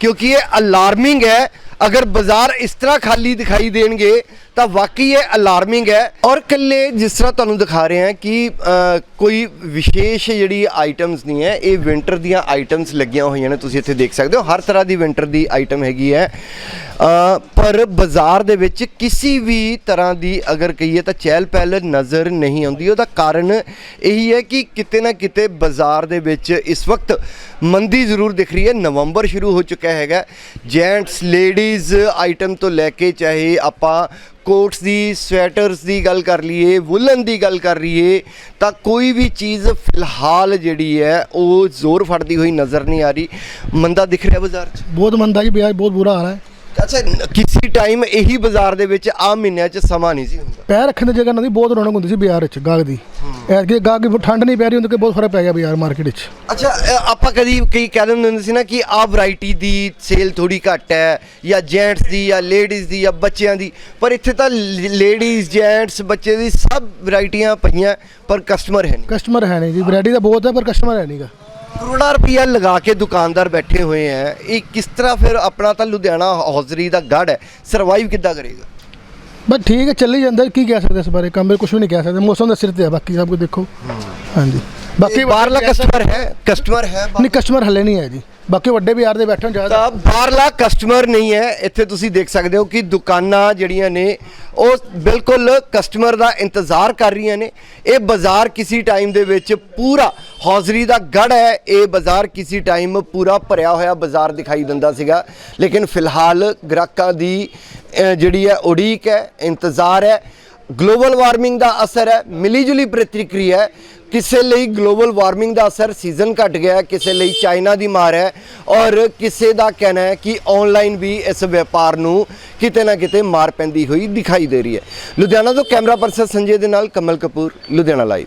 Speaker 6: ਕਿਉਂਕਿ ਇਹ ਅਲਾਰਮਿੰਗ ਹੈ। ਅਗਰ ਬਾਜ਼ਾਰ ਇਸ ਤਰ੍ਹਾਂ ਖਾਲੀ ਦਿਖਾਈ ਦੇਣਗੇ ਤਾਂ ਵਾਕਈ ਇਹ ਅਲਾਰਮਿੰਗ ਹੈ। ਔਰ ਕੱਲੇ ਜਿਸ ਤਰ੍ਹਾਂ ਤੁਹਾਨੂੰ ਦਿਖਾ ਰਹੇ ਹਾਂ ਕਿ ਕੋਈ ਵਿਸ਼ੇਸ਼ ਜਿਹੜੀ ਆਈਟਮਸ ਨਹੀਂ ਹੈ, ਇਹ ਵਿੰਟਰ ਦੀਆਂ ਆਈਟਮਸ ਲੱਗੀਆਂ ਹੋਈਆਂ ਨੇ, ਤੁਸੀਂ ਇੱਥੇ ਦੇਖ ਸਕਦੇ ਹੋ। ਹਰ ਤਰ੍ਹਾਂ ਦੀ ਵਿੰਟਰ ਦੀ ਆਈਟਮ ਹੈਗੀ ਹੈ। ਪਰ ਬਾਜ਼ਾਰ ਦੇ ਵਿੱਚ ਕਿਸੇ ਵੀ ਤਰ੍ਹਾਂ ਦੀ ਅਗਰ ਕਹੀਏ ਤਾਂ ਚਹਿਲ ਪਹਿਲ ਨਜ਼ਰ ਨਹੀਂ ਆਉਂਦੀ। ਉਹਦਾ ਕਾਰਨ ਇਹੀ ਹੈ ਕਿ ਕਿਤੇ ਨਾ ਕਿਤੇ ਬਾਜ਼ਾਰ ਦੇ ਵਿੱਚ ਇਸ ਵਕਤ ਮੰਦੀ ਜ਼ਰੂਰ ਦਿਖ ਰਹੀ ਹੈ। ਨਵੰਬਰ ਸ਼ੁਰੂ ਹੋ ਚੁੱਕਾ ਹੈਗਾ। ਜੈਂਟਸ ਲੇਡੀਜ਼ ਆਈਟਮ ਤੋਂ ਲੈ ਕੇ ਚਾਹੇ ਆਪਾਂ ਕੋਟਸ ਦੀ, ਸਵੈਟਰਸ ਦੀ ਗੱਲ ਕਰ ਲਈਏ, ਵੁਲਨ ਦੀ ਗੱਲ ਕਰ ਲਈਏ, ਤਾਂ ਕੋਈ ਵੀ ਚੀਜ਼ ਫਿਲਹਾਲ ਜਿਹੜੀ ਹੈ, ਉਹ ਜ਼ੋਰ ਫੜਦੀ ਹੋਈ ਨਜ਼ਰ ਨਹੀਂ ਆ ਰਹੀ। ਮੰਦਾ ਦਿਖ ਰਿਹਾ ਬਾਜ਼ਾਰ 'ਚ?
Speaker 7: ਬਹੁਤ ਮੰਦਾ ਜੀ ਬਾਜ਼ਾਰ ਬਹੁਤ ਬੁਰਾ ਹਾਲ ਹੈ।
Speaker 6: ਅੱਛਾ ਨ- ਕਿਸੇ ਟਾਈਮ ਇਹੀ ਬਾਜ਼ਾਰ ਦੇ ਵਿੱਚ ਆ ਮਹੀਨਿਆਂ 'ਚ ਸਮਾਂ ਨਹੀਂ ਸੀ ਹੁੰਦਾ।
Speaker 7: ਪੈਰ ਰੱਖਣ ਦੀ ਜਗ੍ਹਾ ਨਹੀਂ ਬਹੁਤ ਰੌਣਕ ਹੁੰਦੀ ਸੀ ਬਾਜ਼ਾਰ ਵਿੱਚ ਗਾਹਕ ਦੀ। ਐਤਕੀ ਗਾਹਕ ਦੀ ਠੰਡ ਨਹੀਂ ਪੈ ਰਹੀ ਹੁੰਦੀ ਕਿ ਬਹੁਤ ਫ਼ਰਕ ਪੈ ਗਿਆ ਬਾਜ਼ਾਰ ਮਾਰਕੀਟ ਵਿੱਚ।
Speaker 6: ਅੱਛਾ ਅ, ਆਪਾਂ ਕਦੀ ਕਈ ਕਹਿ ਦਿੰਦੇ ਹੁੰਦੇ ਸੀ ਨਾ ਕਿ ਆਹ ਵੈਰਾਈਟੀ ਦੀ ਸੇਲ ਥੋੜੀ ਘੱਟ ਹੈ ਜਾਂ ਜੈਂਟਸ ਦੀ ਜਾਂ ਲੇਡੀਜ਼ ਦੀ ਜਾਂ ਬੱਚਿਆਂ ਦੀ। ਪਰ ਇੱਥੇ ਤਾਂ ਲੇਡੀਜ਼ ਜੈਂਟਸ ਬੱਚੇ ਦੀ ਸਭ ਵੈਰਾਈਟੀਆਂ ਪਈਆਂ ਪਰ ਕਸਟਮਰ ਹੈ ਨਹੀਂ।
Speaker 7: ਕਸਟਮਰ ਹੈ ਨਹੀਂ ਜੀ ਵੈਰਾਈਟੀ ਤਾਂ ਬਹੁਤ ਹੈ ਪਰ ਕਸਟਮਰ ਹੈ ਨਹੀਂਗਾ
Speaker 6: ਕਰੋੜਾਂ ਰੁਪਈਆ ਲਗਾ ਕੇ ਦੁਕਾਨਦਾਰ ਬੈਠੇ ਹੋਏ ਹੈ ਇਹ ਕਿਸ ਤਰ੍ਹਾਂ ਫਿਰ ਆਪਣਾ ਤਾਂ ਲੁਧਿਆਣਾ ਹੌਜ਼ਰੀ ਦਾ ਗੜ ਹੈ ਸਰਵਾਈਵ ਕਿੱਦਾਂ ਕਰੇਗਾ?
Speaker 7: ਬਸ ਠੀਕ ਹੈ ਚੱਲੀ ਜਾਂਦਾ। ਕੀ ਕਹਿ ਸਕਦੇ ਇਸ ਬਾਰੇ? ਕੰਮ ਕੁਝ ਵੀ ਨਹੀਂ ਕਹਿ ਸਕਦੇ। ਮੌਸਮ ਦਾ ਸਿਰ ਤੇ ਹੈ ਬਾਕੀ ਸਭ ਕੁਝ ਦੇਖੋ। ਹਾਂਜੀ। ਬਾਕੀ
Speaker 6: ਬਾਹਰਲਾ ਕਸਟਮਰ ਹੈ। ਕਸਟਮਰ ਹੈ
Speaker 7: ਨਹੀਂ ਕਸਟਮਰ ਹੱਲੇ ਨਹੀਂ ਹੈ ਜੀ। ਬਾਕੀ ਵੱਡੇ ਬਾਜ਼ਾਰ ਦੇ ਬੈਠਣ ਜ਼ਿਆਦਾ।
Speaker 6: ਤਾਂ ਬਾਹਰਲਾ ਕਸਟਮਰ ਨਹੀਂ ਹੈ ਇੱਥੇ ਤੁਸੀਂ ਦੇਖ ਸਕਦੇ ਹੋ ਕਿ ਦੁਕਾਨਾਂ ਜਿਹੜੀਆਂ ਨੇ ਉਹ ਬਿਲਕੁਲ ਕਸਟਮਰ ਦਾ ਇੰਤਜ਼ਾਰ ਕਰ ਰਹੀਆਂ ਨੇ। ਇਹ ਬਾਜ਼ਾਰ ਕਿਸੇ ਟਾਈਮ ਦੇ ਵਿੱਚ ਪੂਰਾ ਹੌਜ਼ਰੀ ਦਾ ਗੜ ਹੈ। ਇਹ ਬਾਜ਼ਾਰ ਕਿਸੇ ਟਾਈਮ ਪੂਰਾ ਭਰਿਆ ਹੋਇਆ ਬਾਜ਼ਾਰ ਦਿਖਾਈ ਦਿੰਦਾ ਸੀਗਾ। ਲੇਕਿਨ ਫਿਲਹਾਲ ਗ੍ਰਾਹਕਾਂ ਦੀ ਜਿਹੜੀ ਹੈ ਉਡੀਕ ਹੈ ਇੰਤਜ਼ਾਰ ਹੈ। ਗਲੋਬਲ ਵਾਰਮਿੰਗ ਦਾ ਅਸਰ ਹੈ ਮਿਲੀ ਜੁਲੀ ਪ੍ਰਤੀਕਿਰਿਆ ਹੈ। ਕਿਸੇ ਲਈ ਗਲੋਬਲ ਵਾਰਮਿੰਗ ਦਾ ਅਸਰ ਸੀਜ਼ਨ ਘਟ ਗਿਆ ਕਿਸੇ ਲਈ ਚਾਈਨਾ ਦੀ ਮਾਰ ਹੈ ਔਰ ਕਿਸੇ ਦਾ ਕਹਿਣਾ ਹੈ ਕਿ ਆਨਲਾਈਨ ਵੀ ਇਸ ਵਪਾਰ ਨੂੰ ਕਿਤੇ ਨਾ ਕਿਤੇ ਮਾਰ ਪੈਂਦੀ ਹੋਈ ਦਿਖਾਈ ਦੇ ਰਹੀ ਹੈ। ਲੁਧਿਆਣਾ ਤੋਂ ਕੈਮਰਾ ਪਰਸਨ ਸੰਜੇ ਦੇ ਨਾਲ ਕਮਲ ਕਪੂਰ, ਲੁਧਿਆਣਾ ਲਾਈਵ